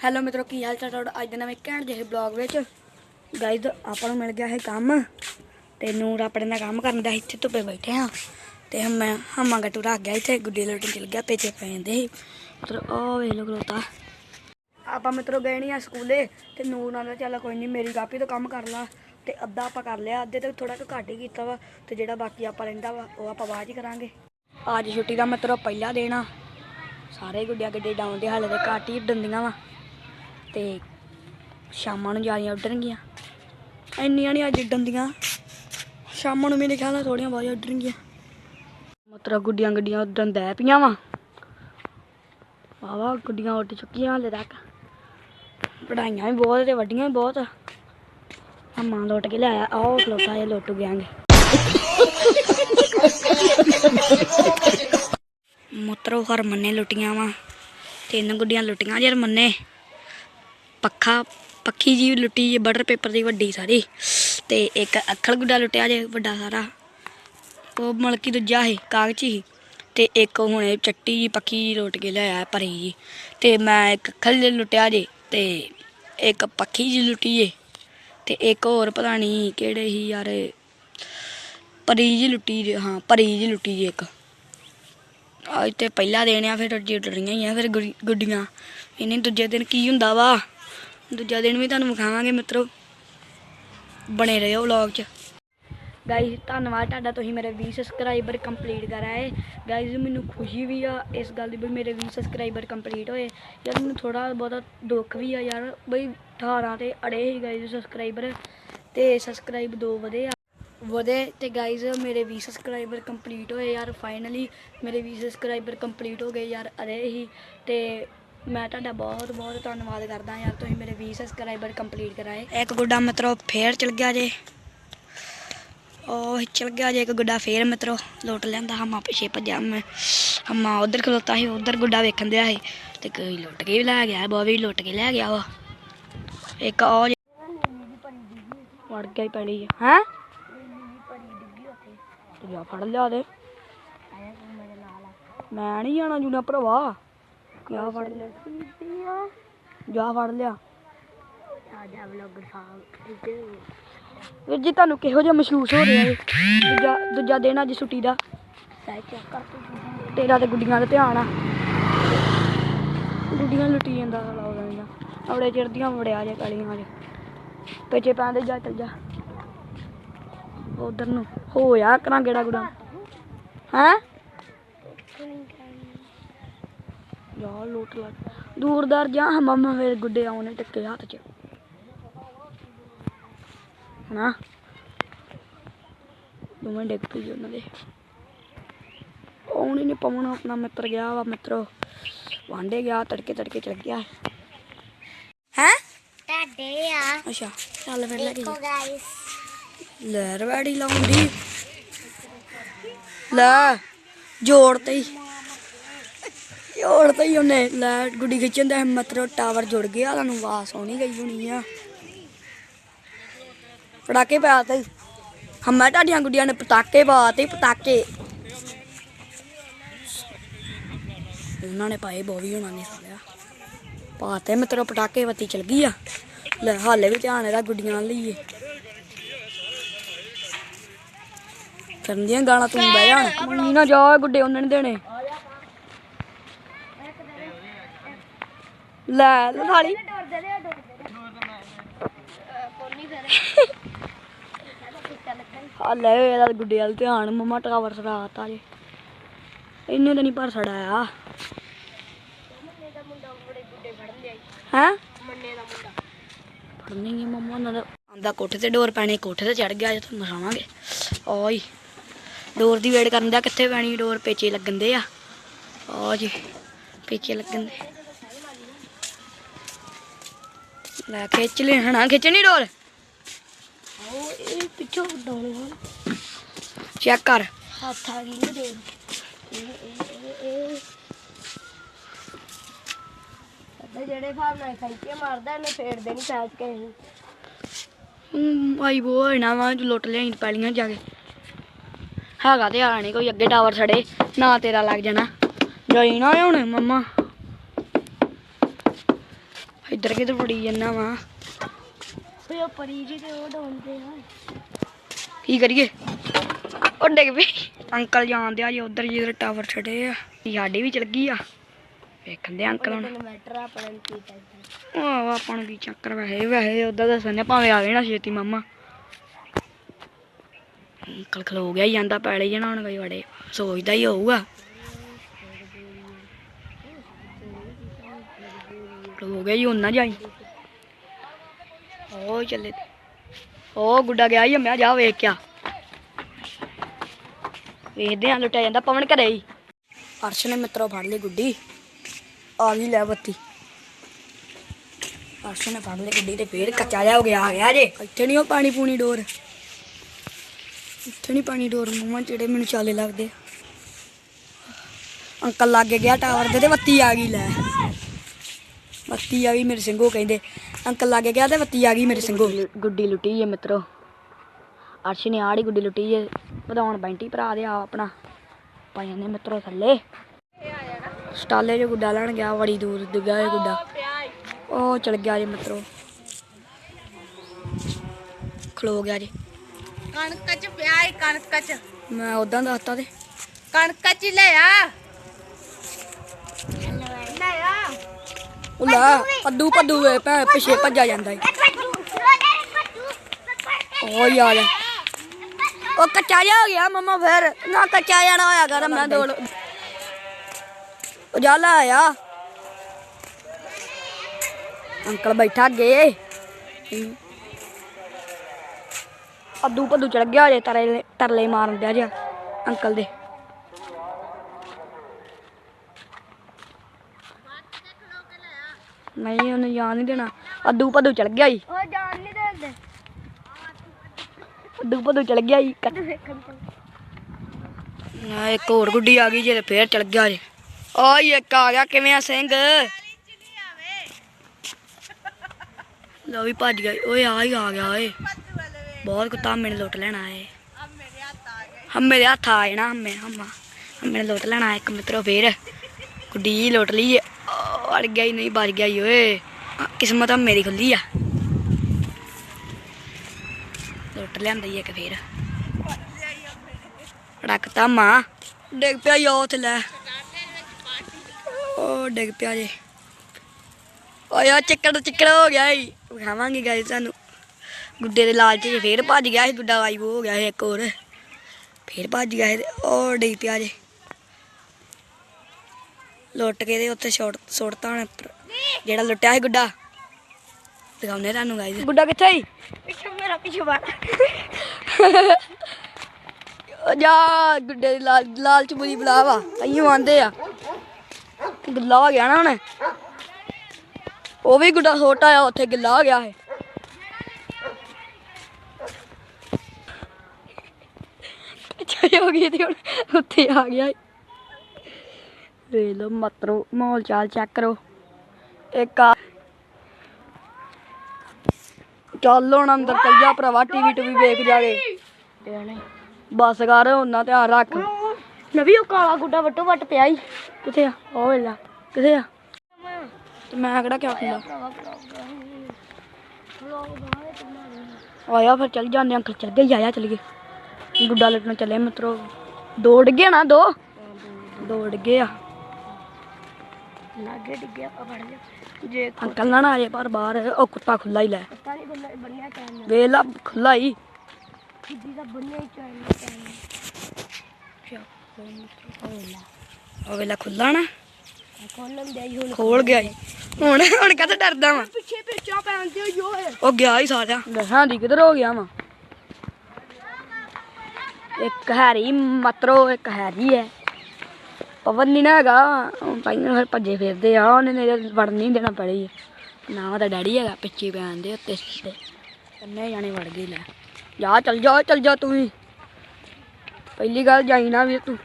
Hello ਮਿੱਤਰੋ, ਕੀ ਹਾਲ ਚਾਲ ਤੁਹਾਡਾ? ਅੱਜ ਦੇ ਨਵੇਂ ਘੈਂਟ ਜਿਹੇ ਬਲੌਗ ਵਿੱਚ ਗਾਇਜ਼ ਆਪਾਂ ਨੂੰ ਮਿਲ ਗਿਆ ਹੈ ਕੰਮ। ਤੇ ਨੂਰ ਆਪਣੇ ਨਾਲ ਕੰਮ ਕਰਨ ਦਾ ਇੱਥੇ ਧੁੱਪੇ ਬੈਠੇ ਆ। ਤੇ ਮੈਂ ਹਮਾ ਗੱਟੂ ਰੱਖ ਗਿਆ ਇੱਥੇ, ਗੁੱਡੀ ਲੋਟਣ ਚਲ ਗਿਆ, ਪੇਚੇ ਪੈ ਜਾਂਦੇ ਸੀ ਮਤਲਬ ਉਹ ਵੇਖ ਲੋ ਖਲੋਤਾ। ਆਪਾਂ ਮਿੱਤਰੋ ਗਏ ਨਹੀਂ ਆ ਸਕੂਲੇ, ਤੇ ਨੂਰ ਨਾਲ ਚੱਲ ਕੋਈ ਨਹੀਂ ਮੇਰੀ ਕਾਪੀ ਤੋਂ ਕੰਮ ਕਰ ਲਾ। ਤੇ ਅੱਧਾ ਆਪਾਂ ਕਰ ਲਿਆ, ਅੱਧੇ ਤੇ ਥੋੜਾ ਕੁ ਘੱਟ ਹੀ ਕੀਤਾ ਵਾ, ਤੇ ਜਿਹੜਾ ਬਾਕੀ ਆਪਾਂ ਰਹਿੰਦਾ ਵਾ, ਉਹ ਆਪਾਂ ਬਾਅਦ ਹੀ ਕਰਾਂਗੇ। ਅੱਜ ਛੁੱਟੀ ਦਾ ਮਿੱਤਰੋ ਪਹਿਲਾ ਦਿਨ ਆ। ਸਾਰੇ ਗੁੱਡੀਆਂ ਗੱਡੇ ਡਾਉਣ ਦੇ ਹਾਲੇ ਤੇ ਘੱਟ ਹੀ ਡੰਦੀਆਂ ਵਾ। ਤੇ ਸ਼ਾਮਾਂ ਨੂੰ ਜ਼ਿਆਦਾ ਉੱਡਣਗੀਆਂ। ਇੰਨੀਆਂ ਨਹੀਂ ਅੱਜ ਡੰਦੀਆਂ ਸ਼ਾਮਾਂ ਨੂੰ ਮੇਰੇ ਖਿਆਲ ਨਾਲ ਥੋੜੀਆਂ ਬਹੁਤ ਉੱਡਣਗੀਆਂ। ਮਤਲਬ ਗੁੱਡੀਆਂ ਗੱਡੀਆਂ ਉੱਡਣ ਦੈ ਪਈਆਂ ਵਾ। ਵਾਵਾ ਗੁੱਡੀਆਂ ਉੱਡ ਚੁੱਕੀਆਂ ਹਾਲੇ ਤੱਕ। ਪੜਾਈਆਂ ਵੀ ਬਹੁਤ ਤੇ ਵੱਡੀਆਂ ਵੀ ਬਹੁਤ। ਅੰਮਾ ਲੁੱਟ ਕੇ ਲਿਆਇਆ। ਆਓ ਖਲੋਤਾ ਇਹ ਲੁੱਟ ਗਿਆਂਗੇ ਮੁੱਤਰੋ ਹਰਮਨ ਨੇ ਲੁੱਟੀਆਂ ਵਾ। ਤਿੰਨ ਗੁੱਡੀਆਂ ਲੁੱਟੀਆਂ ਜੇ ਹਰਮਨ ਪੱਖਾ, ਪੱਖੀ ਜੀ ਲੁੱਟੀ ਜੇ ਬਟਰ ਪੇਪਰ ਦੀ ਵੱਡੀ ਸਾਰੀ। ਤੇ ਇੱਕ ਅੱਖਲ ਗੁੱਡਾ ਲੁੱਟਿਆ ਜੇ ਵੱਡਾ ਸਾਰਾ। ਉਹ ਮਲਕੀ ਦੂਜਾ ਹੈ ਕਾਗਜ਼ੀ ਸੀ ਤੇ ਇੱਕ ਹੁਣੇ ਚੱਟੀ ਜੀ ਪੱਖੀ ਜੀ ਲੁੱਟ ਕੇ ਲਿਆਇਆ ਭਰੀ ਜੀ। ਤੇ ਮੈਂ ਇੱਕ ਅੱਖਲ ਲੁੱਟਿਆ ਜੇ, ਤੇ ਇੱਕ ਪੱਖੀ ਜੀ ਲੁੱਟੀ ਜੇ। ਤੇ ਇੱਕ ਹੋਰ ਪਤਾ ਨਹੀਂ ਕਿਹੜੇ ਹੀ ਯਾਰ। ਪਰੀ ਜੀ ਲੁੱਟੀ ਜੇ, ਹਾਂ ਪਰੀ ਜੀ ਲੁੱਟੀ ਜੇ ਇੱਕ। ਅੱਜ ਤੇ ਪਹਿਲਾ ਦਿਨ ਆ ਫਿਰ ਅੱਜ ਡਰੀਆਂ ਹੀ ਆ, ਫਿਰ ਗੁੱਡੀਆਂ। ਇਹਨੇ ਦੂਜੇ ਦਿਨ ਕੀ ਹੁੰਦਾ ਵਾ? ਦੂਜਾ ਦਿਨ ਵੀ ਤੁਹਾਨੂੰ ਵਿਖਾਵਾਂਗੇ ਮਿੱਤਰੋ। ਬਣੇ ਰਹੋ ਵਲੌਗ 'ਚ। ਗਾਈਜ਼ ਧੰਨਵਾਦ ਤੁਹਾਡਾ, ਤੁਸੀਂ ਮੇਰੇ 20 ਸਬਸਕ੍ਰਾਈਬਰ ਕੰਪਲੀਟ ਕਰਾਏ ਗਾਈਜ਼ ਮੈਨੂੰ ਖੁਸ਼ੀ ਵੀ ਆ ਇਸ ਗੱਲ ਦੀ ਵੀ ਮੇਰੇ 20 ਸਬਸਕ੍ਰਾਈਬਰ ਕੰਪਲੀਟ ਹੋਏ। ਯਾਰ, ਮੈਨੂੰ ਥੋੜਾ ਬਹੁਤਾ ਦੁੱਖ ਵੀ ਆ ਯਾਰ। ਬਈ 18 ਤੇ ਅੜੇ ਹੀ ਗਾਈਜ਼ ਸਬਸਕ੍ਰਾਈਬਰ ਤੇ ਸਬਸਕ੍ਰਾਈਬ ਦੋ ਵਧੇ ਆ। ਵਧੇ ਤੇ ਗਾਈਜ਼ ਮੇਰੇ 20 ਸਬਸਕ੍ਰਾਈਬਰ ਕੰਪਲੀਟ ਹੋਏ ਯਾਰ। ਫਾਈਨਲੀ ਮੇਰੇ 20 ਸਬਸਕ੍ਰਾਈਬਰ ਕੰਪਲੀਟ ਹੋ ਗਏ ਯਾਰ ਅਰੇ ਹੀ ਤੇ ਮੈਂ ਤੁਹਾਡਾ ਬਹੁਤ ਬਹੁਤ ਧੰਨਵਾਦ ਕਰਦਾ ਯਾਰ ਤੁਸੀਂ ਮੇਰੇ 20 ਸਬਸਕ੍ਰਾਈਬਰ ਕੰਪਲੀਟ ਕਰਾਏ। ਇੱਕ ਗੁੱਡਾ ਮਿੱਤਰੋ ਫੇਰ ਚਲ ਗਿਆ ਜੇ। ਉਹ ਚਲ ਗਿਆ ਜੇ ਇੱਕ ਗੁੱਡਾ ਫੇਰ ਮਿੱਤਰੋ। ਲੋਟ ਲੈਂਦਾ, ਹਮਾ ਪਿੱਛੇ ਭੱਜਿਆ ਮੈਂ। ਹਮਾ ਉਧਰ ਖਲੋਤਾ ਸੀ, ਉਧਰ ਗੁੱਡਾ ਵੇਖਣ ਦਿਆ ਸੀ। ਤੇ ਕੋਈ ਲੁੱਟ ਕੇ ਲੈ ਗਿਆ ਬੋਵੀ ਲੁੱਟ ਕੇ ਲੈ ਗਿਆ ਵਾ। ਇੱਕ ਉਹ ਵੜ ਗਿਆ ਹੀ ਪੈਣੀ ਹੈ? ਤੂੰ ਜਾ ਫੜ ਲਿਆ ਦੇ। ਮੈਂ ਨਹੀਂ ਜਾਣਾ ਜੂਨਾ ਭਰਾਵਾ। ਜਾ ਫੜ ਲਿਆ। ਜਾ ਫੜ ਲਿਆ। ਵੀਰ ਜੀ ਤੁਹਾਨੂੰ ਕਿਹੋ ਜਿਹਾ ਮਹਿਸੂਸ ਹੋ ਰਿਹਾ ਹੈ ਦੂਜਾ ਦੂਜਾ ਦਿਨ ਅੱਜ ਛੁੱਟੀ ਦਾ। ਤੇਰਾ ਤੇ ਗੁੱਡੀਆਂ ਦਾ ਧਿਆਨ ਆ। ਗੁੱਡੀਆਂ ਲੁੱਟੀ ਜਾਂਦਾ ਸਾਲਾ ਉਹਦਾ ਇਹਦਾ ਆਪਣੇ ਚਿਰਦੀਆਂ ਵੜਿਆ ਜੇ ਕਾਲੀਆਂ ਜੇ। ਪਿੱਛੇ ਪੈਂਦੇ ਜਾ ਚੱਲ ਜਾ। ਉਧਰ ਨੂੰ। ਹੋਇਆ ਕਰਾਂ ਗੇੜਾ ਗੁੜਾ ਹੈ ਯਾਰ ਲੁੱਟ ਲਾ ਦੂਰਦਾਰ ਜਾ ਮਮਾ ਮੇਰੇ ਗੁੱਡੇ ਆਉਣੇ ਟੱਕੇ ਹੱਥ 'ਚ। ਨਾ ਦੋਵੇਂ ਡਿੱਗ ਪਈ ਉਹਨਾਂ ਦੇ। ਆਉਣੀ ਨਹੀਂ ਪਾਉਣਾ ਆਪਣਾ ਮਿੱਤਰ ਗਿਆ ਵਾ ਮਿੱਤਰੋ? ਵਾਂਡੇ ਗਿਆ ਤੜਕੇ ਤੜਕੇ ਚਲ ਗਿਆ। ਹੈ? ਤੁਹਾਡੇ ਆ। ਅੱਛਾ ਚੱਲ ਫਿਰ ਲੈ ਕੇ ਗਾਇਸ ਲੈ ਰਵਾੜੀ ਲਾਉਂਦੀ। ਲੈ ਜੋੜ ਤੇ ਹੀ। ਜੋੜ ਤੇ ਉਹਨੇ ਲੈ ਗੁੱਡੀ ਖਿੱਚਣ ਦਾ ਮਤਰੋ ਟਾਵਰ ਜੁੜ ਗਿਆ ਤੁਹਾਨੂੰ ਆਵਾਜ਼ ਆਉਣੀ ਗਈ ਹੋਣੀ ਆ। ਪਟਾਕੇ ਪਾ ਤੇ। ਹਮਾ ਤੁਹਾਡੀਆਂ ਗੁੱਡੀਆਂ ਨੇ ਪਟਾਕੇ ਪਾ ਤੇ, ਪਟਾਕੇ। ਉਹਨਾਂ ਨੇ ਪਾਏ ਬੋਵੀ ਹੋਣਾ ਨੇ ਸਾਲਿਆ। ਪਾਤੇ ਮਤਰੋ ਪਟਾਕੇ ਬੱਤੀ ਚਲ ਗਈ ਆ। ਲੈ, ਹਾਲੇ ਵੀ ਧਿਆਨ ਇਹਦਾ ਗੁੱਡੀਆਂ ਨਾਲ ਲਈਏ ਕਰਨ ਦੀਆਂ ਗਾਲਾਂ ਤੂੰ ਬਹਿ ਜਾ। ਨਾ ਜਾ, ਗੁੱਡੇ ਉਹਨਾਂ ਨੇ ਦੇਣੇ। ਲੈ ਲਥਾਲੀ ਆ ਲੈ ਇਹਦਾ ਗੁੱਡੇ ਵਾਲ ਧਿਆਨ ਮਮਾ ਟਾਵਰ ਸੜਾਤਾ ਜੇ। ਇੰਨੇ ਤਾਂ ਨਹੀਂ ਪਰ ਸੜਾਇਆ। ਹੈ? ਫੜਨੀ ਨਹੀਂ ਮਮਾ ਉਹਨਾਂ ਦਾ ਆਂਦਾ ਕੋਠੇ ਤੇ ਡੋਰ ਪੈਣੀ ਕੋਠੇ ਤੇ ਚੜ ਗਿਆ ਜੇ ਤੁਹਾਨੂੰ ਦਿਖਾਵਾਂਗੇ। ਓਏ ਡੋਰ ਦੀ ਵੇਟ ਕਰਨ ਦਾ ਕਿੱਥੇ ਪੈਣੀ ਡੋਰ ਪੇਚੇ ਲੱਗਣ ਦੇ ਆ। ਆ ਜੀ ਪੇਚੇ ਲੱਗਣ ਦੇ। ਲੈ ਖਿੱਚ ਲੈ ਹਣਾ ਖਿੱਚਣੀ ਡੋਰ? ਉਹ ਇਹ ਪਿੱਛੋਂ ਡੋਲੇ ਹਨ ਚੈੱਕ ਕਰ। ਹੱਥ ਆ ਗਈ ਨਾ ਅੱਧੇ ਜਿਹੜੇ ਹਿਸਾਬ ਨਾਲ ਖਾਈਕੇ ਮਾਰਦਾ ਇਹਨੇ ਫੇੜਦੇ ਨਹੀਂ ਪੈਚ ਕੇ ਹਮ, ਆਈ ਬੋ ਨਾ ਵਾ ਲੁੱਟ ਲਿਆਈ ਪੈਲੀਆਂ ਜਾ ਕੇ। ਹੈਗਾ ਤੇ ਆ ਨਹੀਂ ਕੋਈ ਅੱਗੇ ਟਾਵਰ ਛੜੇ ਨਾ ਤੇਰਾ ਲੱਗ ਜਾਣਾ। ਜਾਈ ਨਾ ਹੁਣ ਮੰਮਾ। ਇੱਧਰ ਕਿਧਰ ਫੜੀ ਜਾਂਦਾ ਵਾ? ਓਏ ਉਹ ਪਰੀ ਜੀ ਤੇ ਉਹ ਡੋਂਦੇ ਆ। ਕੀ ਕਰੀਏ? ਉਹ ਡਿੱਗ ਪਈ। ਅੰਕਲ ਜਾਂਦੇ ਆ ਜੀ ਉਧਰ ਜਿੱਧਰ ਟਾਵਰ ਛੱਡੇ ਆ। ਸਾਡੀ ਵੀ ਚਲ ਗਈ ਆ। ਵੇਖਦੇ ਆ ਅੰਕਲ ਹੁਣ। ਨੂੰ ਕੀ ਉਹ ਆਪਾਂ ਨੂੰ ਕੀ ਚੱਕਰ ਵੈਸੇ ਵੈਸੇ ਉਦਾਂ ਦੱਸਣੇ ਭਾਵੇਂ ਆ ਗਏ ਨਾ ਛੇਤੀ ਮਾਮਾ। ਅੰਕਲ ਖਲੋ ਗਿਆ ਜਾਂਦਾ ਪੈਲੇ ਜਣਾ ਹੁਣ ਕੋਈ ਵੜੇ ਸੋਚਦਾ ਹੀ ਹੋਊਗਾ। ਖਲੋ ਗਿਆ ਜੀ ਹੁਣ ਨਾ ਜਾਈ। ਉਹ ਚੱਲੇ। ਉਹ ਗੁੱਡਾ ਗਿਆ ਹੀ ਮੈਂ ਜਾ ਵੇਖ ਕਿਆ ਵੇਖਦੇ ਆ, ਲੁੱਟਿਆ ਜਾਂਦਾ, ਪਵਨ ਘਰੇ ਹੀ। ਅਰਸ਼ ਨੇ ਮਿੱਤਰੋ ਫੜ ਲਈ ਗੁੱਡੀ, ਆ ਗਈ ਲੈ ਬੱਤੀ। ਅਰਸ਼ ਨੇ ਫੜ ਲਈ ਗੁੱਡੀ ਤੇ ਫੇਰ ਕੱਚਾ ਜਾ ਹੋ ਗਿਆ, ਆ ਗਿਆ ਜੇ। ਇੱਥੇ ਨਹੀਂ ਉਹ ਪਾਣੀ ਪੂਣੀ ਡੋਰ। ਇੱਥੇ ਨਹੀਂ ਪਾਣੀ ਡੋਰ, ਮੂੰਹਾਂ ਜਿਹੜੇ ਮੈਨੂੰ ਚਾਲੇ ਲੱਗਦੇ। ਅੰਕਲ ਲਾਗੇ ਗਿਆ ਟਾਵਰ ਦੇ ਤੇ ਬੱਤੀ ਆ ਗਈ, ਲੈ। ਬੱਤੀ ਆ ਗਈ ਮੇਰੇ ਸਿੰਘੋ ਕਹਿੰਦੇ। ਅੰਕਲ ਲਾਗੇ ਗਿਆ ਤੇ ਬੱਤੀ ਆ ਗਈ ਮੇਰੇ ਸਿੰਘੋ। ਗੁੱਡੀ ਲੁੱਟੀ ਏ ਮਿੱਤਰੋ। ਅਰਸ਼ ਨੇ ਆੜੀ ਗੁੱਡੀ ਲੁੱਟੀ ਏ। ਵਧਾਉਣ ਬੈਂਟੀ ਭਰਾ ਦੇ ਆ ਆਪਣਾ। ਪਾਈਆਂ ਨੇ ਮਿੱਤਰੋ ਥੱਲੇ। ਸਟਾਲੇ ਜੋ ਗੁੱਡਾ ਲੈਣ ਗਿਆ ਬੜੀ ਦੂਰ ਦਿਗਾ ਇਹ ਗੁੱਡਾ। ਉਹ ਚਲ ਗਿਆ ਜੀ ਮਿੱਤਰੋ। ਖਲੋ ਗਿਆ ਜੀ। ਕਣਕ ਚ ਪਿਆ ਈ ਕਣਕ ਚ। ਮੈਂ ਉਦਾਂ ਦੱਸਤਾ ਤੇ। ਕਣਕ ਚ ਲੈ ਆ ਲੈ ਆ ਉਹ ਲੈ ਪੱਦੂ ਪੱਦੂ ਵੇ ਭੈ, ਪਿਛੇ ਭੱਜਾ ਜਾਂਦਾ ਈ ਉਹ ਯਾਰ। ਉਹ ਕੱਚਾ ਜਿਹਾ ਹੋ ਗਿਆ ਮਮਾ ਫਿਰ। ਨਾ ਕੱਚਾ ਜਾਣਾ ਹੋਇਆ ਕਰ, ਮੈਂ ਦੌੜ ਉਹ ਆਇਆ ਅੰਕਲ ਬੈਠਾ ਗਏ ਅੱਦੂ ਪੱਦੂ ਚੜ ਗਿਆ ਜੇ ਤਰਲੇ ਤਰਲੇ ਮਾਰਨ ਦਿਆ ਜਿਆ ਅੰਕਲ ਦੇ। ਨਹੀਂ ਉਹਨੇ ਜਾਣ ਨਹੀਂ ਦੇਣਾ। ਅੱਦੂ ਪੱਦੂ ਚੜ ਗਿਆ ਈ। ਉਹ ਜਾਣ ਨਹੀਂ ਦਿੰਦੇ। ਅੱਦੂ ਪੱਦੂ ਚੜ ਗਿਆ ਤੋਂ ਨਾ ਇੱਕ ਹੋਰ ਗੁੱਡੀ ਆ ਗਈ ਜੇ ਫੇਰ ਚਲ ਗਿਆ ਜੇ। ਓਏ ਇੱਕ ਆ ਗਿਆ ਕਿਵੇਂ ਆ ਸਿੰਘ? ਲੋ ਵੀ ਭੱਜ ਗਿਆ। ਓਏ ਆ ਹੀ ਆ ਗਿਆ ਓਏ। ਬਹੁਤ ਕੁੱਤਾ ਮੈਨੂੰ ਲੁੱਟ ਲੈਣਾ ਏ। ਹਮ ਮੇਰੇ ਹੱਥ ਆ ਜਾਣਾ ਹਮੇ ਹਮਾ। ਹਮੇ ਲੁੱਟ ਲੈਣਾ ਇੱਕ ਮਿੱਤਰੋ ਫੇਰ। ਗੁੱਡੀ ਲੁੱਟ ਲਈ ਏ। ਓ, ਗਿਆ ਹੀ ਨਹੀਂ ਬਚ ਗਿਆ ਈ ਓਏ। ਕਿਸਮਤ ਆ ਮੇਰੀ ਖੁੱਲੀ ਆ। ਲੁੱਟ ਲਿਆਂਦਾ ਈ ਇੱਕ ਫੇਰ। ਰੱਖਤਾ ਮਾਂ ਡਿੱਗ ਪਿਆ ਯੋ ਤੇ ਉਹ ਡਿੱਗ ਪਿਆ ਜੇ। ਓਏ ਆ ਚਿੱਕੜ ਚਿੱਕੜ ਹੋ ਗਿਆ ਈ। ਖਾਵਾਂਗੇ ਗਾਇਸ ਤੁਹਾਨੂੰ। ਗੁੱਡੇ ਦੇ ਲਾਲਚ 'ਚ ਫੇਰ ਭੱਜ ਗਿਆ ਸੀ ਗੁੱਡਾ ਵਾਈਬ ਹੋ ਗਿਆ ਸੀ ਇੱਕ ਹੋਰ। ਫੇਰ ਭੱਜ ਗਿਆ ਸੀ ਤੇ ਉਹ ਡਿੱਗ ਪਿਆ ਜੇ। ਲੁੱਟ ਕੇ ਦੇ ਉੱਤੇ ਛੋੜ ਸੁੱਟਤਾ ਹੁਣ ਜਿਹੜਾ ਲੁੱਟਿਆ ਸੀ ਗੁੱਡਾ। ਦਿਖਾਉਂਦੇ ਤੁਹਾਨੂੰ ਗਾਇਸ ਗੁੱਡਾ ਕਿੱਥੇ ਸੀ ਪਿੱਛੇ ਮੇਰਾ ਪਿੱਛੇ ਉਹ ਜਾ ਗੁੱਡੇ ਦੀ ਲਾਲ ਲਾਲ ਚ ਬੁਰੀ ਬੁਲਾਵਾ ਅਈਓ ਆਂਦੇ ਆ। ਗਿੱਲਾ ਹੋ ਗਿਆ ਨਾ ਹੁਣ ਉਹ ਵੀ ਗੁੱਡਾ ਛੋਟਾ ਆ ਉੱਥੇ ਗਿੱਲਾ ਹੋ ਗਿਆ ਹੈ ਅੱਛਾ ਹੋ ਗਈ ਤੇ ਹੁਣ ਉੱਥੇ ਆ ਗਿਆ। ਵੇਖ ਲੋ ਮਤਰੋ ਮਾਹੌਲ ਚਾਲ ਚੈੱਕ ਕਰੋ। ਇੱਕ ਆ ਚੱਲ ਹੁਣ ਅੰਦਰ ਚੱਲ ਜਾ ਭਰਾਵਾ ਟੀਵੀ ਟੂਵੀ ਵੇਖ ਜਾਗੇ ਬਸ ਕਰ ਉਹਨਾਂ ਧਿਆਨ ਰੱਖ। ਨਵੀ ਉਹ ਕਾਲਾ ਗੁੱਡਾ ਵੱਟੋ ਵੱਟ ਪਿਆ ਹੀ ਕਿੱਥੇ ਆ? ਉਹ ਵੇਲਾ ਕਿੱਥੇ ਆ? ਤੇ ਮੈਂ ਕਿਹੜਾ ਕਿਆ ਖੁੱਲਾ ਆਇਆ ਫਿਰ ਚੱਲ ਜਾਂਦੇ ਅੰਕਲ ਚੱਲ ਗਏ ਆਇਆ ਚੱਲ ਗਏ। ਗੁੱਡਾ ਲੱਟਣ ਚੱਲੇ ਮਿੱਤਰੋ। ਦੋ ਡਿੱਗੇ ਨਾ ਦੋ? ਦੋ ਡਿੱਗੇ ਆ। ਲਾਗੇ ਡਿੱਗਿਆ ਆਪਾਂ ਫੜ ਲਿਆ। ਜੇ ਅੰਕਲ ਨਾ ਨਾ ਆਏ ਪਰ ਬਾਹਰ ਉਹ ਕੁੱਤਾ ਖੁੱਲਾ ਹੀ ਲੈ। ਪਤਾ ਨਹੀਂ ਬੰਨਾ ਬੰਨਿਆ ਵੇਲਾ ਖੁੱਲਾ ਹੀ। ਸਿੱਧੀ ਦਾ ਬੰਨਿਆ ਹੀ ਚਾਹੀਦਾ ਉਹ ਵੇਲਾ ਖੁੱਲਾ ਨਾ। ਖੋਲਣ ਦੇ ਹੁਣ ਖੋਲ ਗਿਆ ਈ। ਹੁਣ ਹੁਣ ਕਦ ਡਰਦਾ ਵਾ? ਪਿੱਛੇ ਪਿੱਛਾ ਪੈਂਦੇ ਹੋ ਓਏ ਉਹ ਗਿਆ ਹੀ ਸਾਰਿਆ ਦਸਾਂ ਦੀ ਕਿਧਰ ਹੋ ਗਿਆ ਵਾ? ਇੱਕ ਹੈਰੀ ਮਤਰੋ ਇੱਕ ਹੈਰੀ ਹੈ। ਪਵਨ ਨਹੀਂ ਨਾ ਹੈਗਾ ਪਾਈਆਂ ਫਿਰ ਭੱਜੇ ਫਿਰਦੇ ਆ, ਉਹਨੇ ਨੇ ਵੜ ਨਹੀਂ ਦੇਣਾ ਪੜੀ। ਨਾ ਉਹਦਾ ਡੈਡੀ ਹੈਗਾ ਪਿੱਛੇ ਪੈਣ ਦੇ ਉੱਤੇ, ਸਿੱਧੇ। ਕੰਨੇ ਜਾਣੇ ਵੜ ਗਏ ਲੈ। ਜਾ ਚੱਲ ਜਾ ਚੱਲ ਜਾ ਤੂੰ ਵੀ। ਪਹਿਲੀ ਗੱਲ ਜਾਈ ਨਾ ਵੀ ਤੂੰ।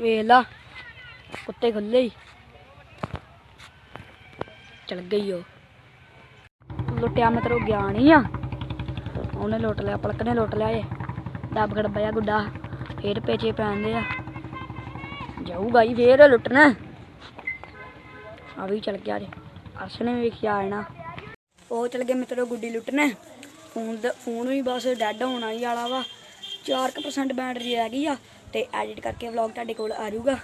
ਵੇਖ ਲਾ, ਕੁੱਤੇ ਖੁੱਲੇ ਹੀ। ਚਲ ਗਈ ਉਹ। ਲੁੱਟਿਆ ਮਤਲਬ ਗਿਆ ਨਹੀਂ ਆ। ਉਹਨੇ ਲੁੱਟ ਲਿਆ, ਪਲਕ ਨੇ ਲੁੱਟ ਲਿਆ ਏ ਦੱਬ ਖੜਬਿਆ ਗੁੱਡਾ। ਫੇਰ ਪੇਚੇ ਪੈਂਦੇ ਆ। ਜਾਊਗਾ ਹੀ ਫੇਰ ਲੁੱਟਣਾ। ਆ ਵੀ ਚਲ ਗਿਆ ਜੇ। ਅਰਸ਼ ਨੇ ਵੇਖਿਆ ਆਣਾ ਉਹ ਚਲ ਗਿਆ ਮਿੱਤਰੋ ਗੁੱਡੀ ਲੁੱਟਣਾ। ਫੋਨ ਦਾ ਫੋਨ ਵੀ ਬਸ ਡੈੱਡ ਹੋਣ ਹੀ ਵਾਲਾ ਵਾ। 4% ਬੈਟਰੀ ਰਹਿ ਗਈ ਆ। ਤੇ ਐਡਿਟ ਕਰਕੇ ਵਲੌਗ ਤੁਹਾਡੇ ਕੋਲ ਆ ਜਾਊਗਾ।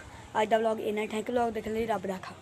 ਅੱਜ ਦਾ ਵਲੌਗ ਇੰਨਾ ਥੈਂਕ ਵਲੌਗ ਦੇਖਣ ਲਈ ਰੱਬ ਰੱਖਾ